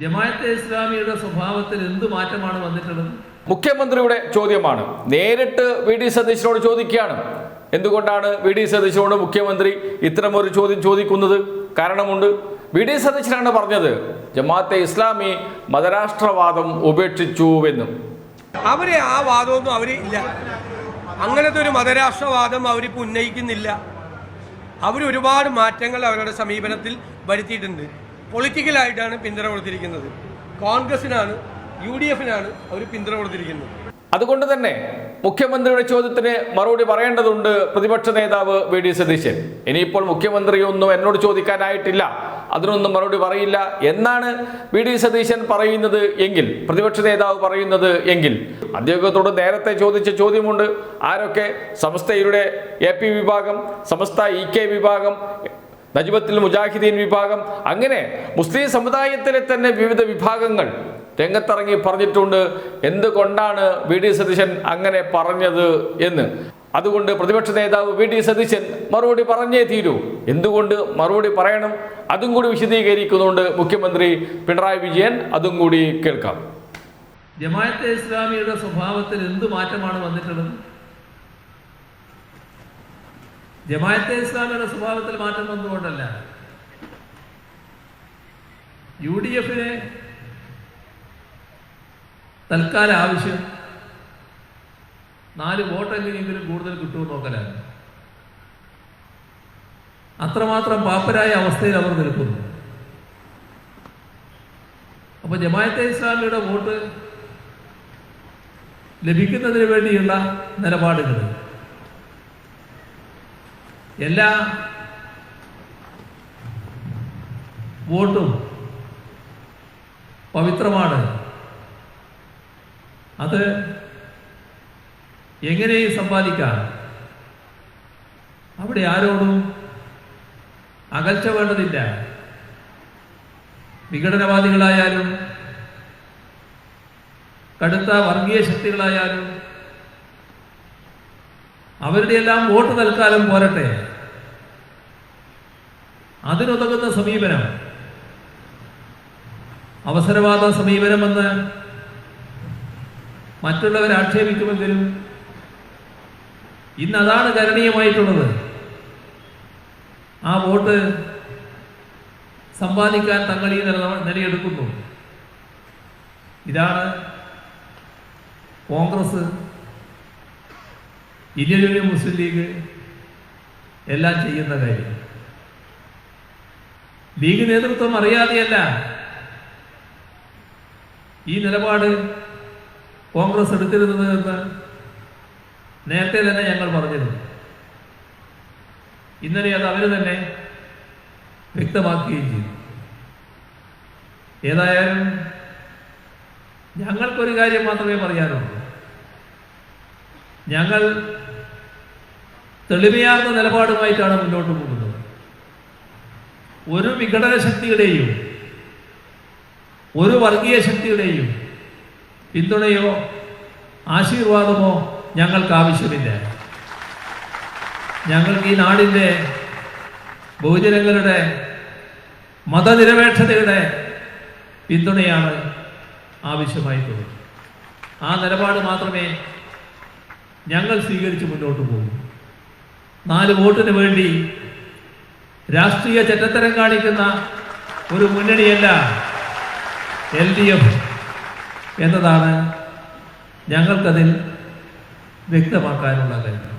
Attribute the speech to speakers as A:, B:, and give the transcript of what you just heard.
A: ജമാഅത്തെ ഇസ്ലാമിയുടെ സ്വഭാവത്തിൽ എന്ത് മാറ്റമാണ് വന്നിട്ടുള്ളത്?
B: മുഖ്യമന്ത്രിയുടെ ചോദ്യമാണ്. നേരിട്ട് വി ഡി സതീശനോട് ചോദിക്കുകയാണ്. എന്തുകൊണ്ടാണ് വി ഡി സതീശനോട് മുഖ്യമന്ത്രി ഇത്തരമൊരു ചോദ്യം ചോദിക്കുന്നത്? കാരണമുണ്ട്. വി ഡി സതീശനാണ് പറഞ്ഞത് ജമാഅത്തെ ഇസ്ലാമി മതരാഷ്ട്രവാദം ഉപേക്ഷിച്ചുവെന്നും.
C: അവർ ആ വാദമൊന്നും അവർ ഇല്ല. അങ്ങനത്തെ ഒരു മതരാഷ്ട്രവാദം അവരിപ്പോൾ ഉന്നയിക്കുന്നില്ല. അവർ ഒരുപാട് മാറ്റങ്ങൾ അവരുടെ സമീപനത്തിൽ വരുത്തിയിട്ടുണ്ട്. പൊളിറ്റിക്കലായിട്ടാണ് പിന്തുണ കൊടുത്തിരിക്കുന്നത്. കോൺഗ്രസിനാണ് യു ഡി എഫിനാണ് അവർ പിന്തുണ കൊടുത്തിരിക്കുന്നത്.
B: അതുകൊണ്ട് തന്നെ മുഖ്യമന്ത്രിയുടെ ചോദ്യത്തിന് മറുപടി പറയേണ്ടതുണ്ട് പ്രതിപക്ഷ നേതാവ് വി ഡി സതീശൻ. ഇനിയിപ്പോൾ മുഖ്യമന്ത്രിയൊന്നും എന്നോട് ചോദിക്കാനായിട്ടില്ല. അതിനൊന്നും മറുപടി പറയില്ല എന്നാണ് വി ഡി സതീശൻ പറയുന്നത് എങ്കിൽ പ്രതിപക്ഷ നേതാവ് പറയുന്നത് എങ്കിൽ. അദ്ദേഹത്തോട് നേരത്തെ ചോദിച്ച ചോദ്യമുണ്ട്. ആരൊക്കെ? സമസ്തയുടെ എ പി വിഭാഗം സമസ്ത ഇ കെ വിഭാഗം നജ്മത്തുൽ മുജാഹിദീൻ വിഭാഗം. അങ്ങനെ മുസ്ലിം സമുദായത്തിലെ തന്നെ വിവിധ വിഭാഗങ്ങൾ രംഗത്തിറങ്ങി പറഞ്ഞിട്ടുണ്ട്. എന്തുകൊണ്ടാണ് വി ഡി സതീശൻ അങ്ങനെ പറഞ്ഞത് എന്ന്. അതുകൊണ്ട് പ്രതിപക്ഷ നേതാവ് വി ഡി സതീശൻ മറുപടി പറഞ്ഞേ തീരൂ. എന്തുകൊണ്ട് മറുപടി പറയണം? അതും കൂടി വിശദീകരിക്കുന്നുണ്ട് മുഖ്യമന്ത്രി പിണറായി വിജയൻ. അതും കൂടി കേൾക്കാം.
A: ജമാഅത്തെ ഇസ്ലാമിയുടെ സ്വഭാവത്തിൽ എന്ത് മാറ്റമാണ് വന്നിട്ടുള്ളത്? ജമാഅത്തെ ഇസ്ലാമിയുടെ സ്വഭാവത്തിൽ മാറ്റം വന്നുകൊണ്ടല്ല. യു ഡി എഫിന് തൽക്കാല ആവശ്യം നാല് വോട്ടെങ്കിലും കൂടുതൽ കിട്ടുമെന്ന് നോക്കലാണ്. അത്രമാത്രം പാപ്പരായ അവസ്ഥയിൽ അവർ നിൽക്കുന്നു. അപ്പൊ ജമാഅത്തെ ഇസ്ലാമിയുടെ വോട്ട് ലഭിക്കുന്നതിന് വേണ്ടിയുള്ള നിലപാടുകൾ. എല്ലാ വോട്ടും പവിത്രമാണ്. അത് എങ്ങനെ സമ്പാദിക്കാം? അവിടെ ആരോടും അകൽച്ച വേണ്ടതില്ല. വിഘടനവാദികളായാലും കടുത്ത വർഗീയ ശക്തികളായാലും അവരുടെ എല്ലാം വോട്ട് തൽക്കാലം പോരട്ടെ. അതിനുതകുന്ന സമീപനം. അവസരവാദ സമീപനമെന്ന് മറ്റുള്ളവർ ആക്ഷേപിക്കുമെങ്കിലും ഇന്ന് അതാണ് കരണീയമായിട്ടുള്ളത് ആ വോട്ട് സമ്പാദിക്കാൻ തങ്ങൾ ഈ നില നിലയെടുക്കുന്നു. ഇതാണ് കോൺഗ്രസ് ഇന്ത്യൻ യൂണിയൻ മുസ്ലിം ലീഗ് എല്ലാം ചെയ്യുന്ന കാര്യം. ലീഗ് നേതൃത്വം അറിയാതെയല്ല. ഈ നിലപാട് കോൺഗ്രസ് എടുത്തിരുന്നത് എന്ന് നേരത്തെ തന്നെ ഞങ്ങൾ പറഞ്ഞിരുന്നു. ഇന്നലെ അത് അവർ തന്നെ വ്യക്തമാക്കുകയും ചെയ്തു. ഏതായാലും ഞങ്ങൾക്കൊരു കാര്യം മാത്രമേ പറയാനുള്ളൂ. ഞങ്ങൾ തെളിമയാർന്ന നിലപാടുമായിട്ടാണ് മുന്നോട്ട് പോകുന്നത്. ഒരു വിഘടന ശക്തിയുടെയും ഒരു വർഗീയ ശക്തിയുടെയും പിന്തുണയോ ആശീർവാദമോ ഞങ്ങൾക്ക് ആവശ്യമില്ല. ഞങ്ങൾക്ക് ഈ നാടിന്റെ ബഹുജനങ്ങളുടെ മതനിരപേക്ഷതയുടെ പിന്തുണയാണ് ആവശ്യമായി ആവശ്യമായിട്ടുള്ളത്. ആ നിലപാട് മാത്രമേ ഞങ്ങൾ സ്വീകരിച്ച് മുന്നോട്ട് പോകൂ. നാല് വോട്ടിന് വേണ്ടി രാഷ്ട്രീയ ചെറ്റത്തരം കാണിക്കുന്ന ഒരു മുന്നണിയല്ല എൽ ഡി എഫ് എന്നതാണ് ഞങ്ങൾക്കതിൽ വ്യക്തമാക്കാനുള്ള കാര്യം